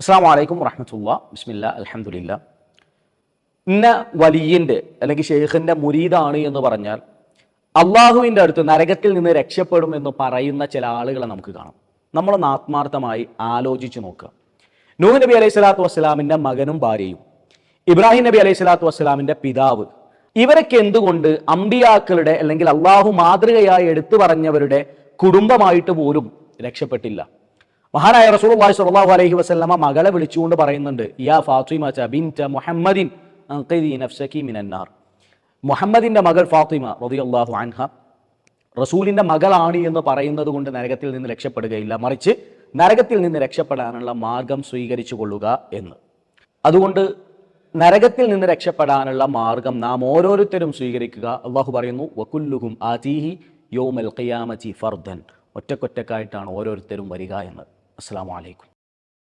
അസ്സാം വലൈക്കും വറഹമത്തുള്ള. ബിസ്മില്ല അലഹമുല്ല ഇന്ന വലിയന്റെ അല്ലെങ്കിൽ ഷെയ്ഖിന്റെ മുരീദാണ് എന്ന് പറഞ്ഞാൽ അള്ളാഹുവിന്റെ അടുത്ത് നരകത്തിൽ നിന്ന് രക്ഷപ്പെടും എന്ന് പറയുന്ന ചില ആളുകളെ നമുക്ക് കാണാം. നമ്മളൊന്ന് ആത്മാർത്ഥമായി ആലോചിച്ച് നോക്കുക. നൂഹ് നബി അലൈഹി സ്വലാത്തു വസ്സലാമിന്റെ മകനും ഭാര്യയും ഇബ്രാഹിം നബി അലൈഹി സ്വലാത്തു വസ്സലാമിന്റെ പിതാവ് ഇവരൊക്കെ എന്തുകൊണ്ട് അമ്പിയാക്കളുടെ അല്ലെങ്കിൽ അള്ളാഹു മാതൃകയായി എടുത്തു പറഞ്ഞവരുടെ കുടുംബമായിട്ട് പോലും രക്ഷപ്പെട്ടില്ല? മഹാനായ റസൂലുള്ളാഹി സ്വല്ലല്ലാഹു അലൈഹി വസല്ലമ മകളെ വിളിച്ചുകൊണ്ട് പറയുന്നുണ്ട് യാ ഫാത്തിമ ബിൻത മുഹമ്മദിൻ അൻഖിദി നഫ്സകി മിനന്നാർ. മുഹമ്മദിന്റെ മകൾ ഫാത്തിമ റളിയല്ലാഹു അൻഹ റസൂലിന്റെ മകളാണ് എന്ന് പറയുന്നത് കൊണ്ട് നരകത്തിൽ നിന്ന് രക്ഷപ്പെടുകയില്ല. മറിച്ച് നരകത്തിൽ നിന്ന് രക്ഷപ്പെടാനുള്ള മാർഗം സ്വീകരിച്ചു കൊള്ളുക എന്ന്. അതുകൊണ്ട് നരകത്തിൽ നിന്ന് രക്ഷപ്പെടാനുള്ള മാർഗം നാം ഓരോരുത്തരും സ്വീകരിക്കുക. അള്ളാഹു പറയുന്നു വക്കുല്ലുഹും ആതീഹി യോമൽ ഫർദൻ. ഒറ്റക്കൊറ്റക്കായിട്ടാണ് ഓരോരുത്തരും വരിക എന്ന് അസ്സാം വലൈക്കും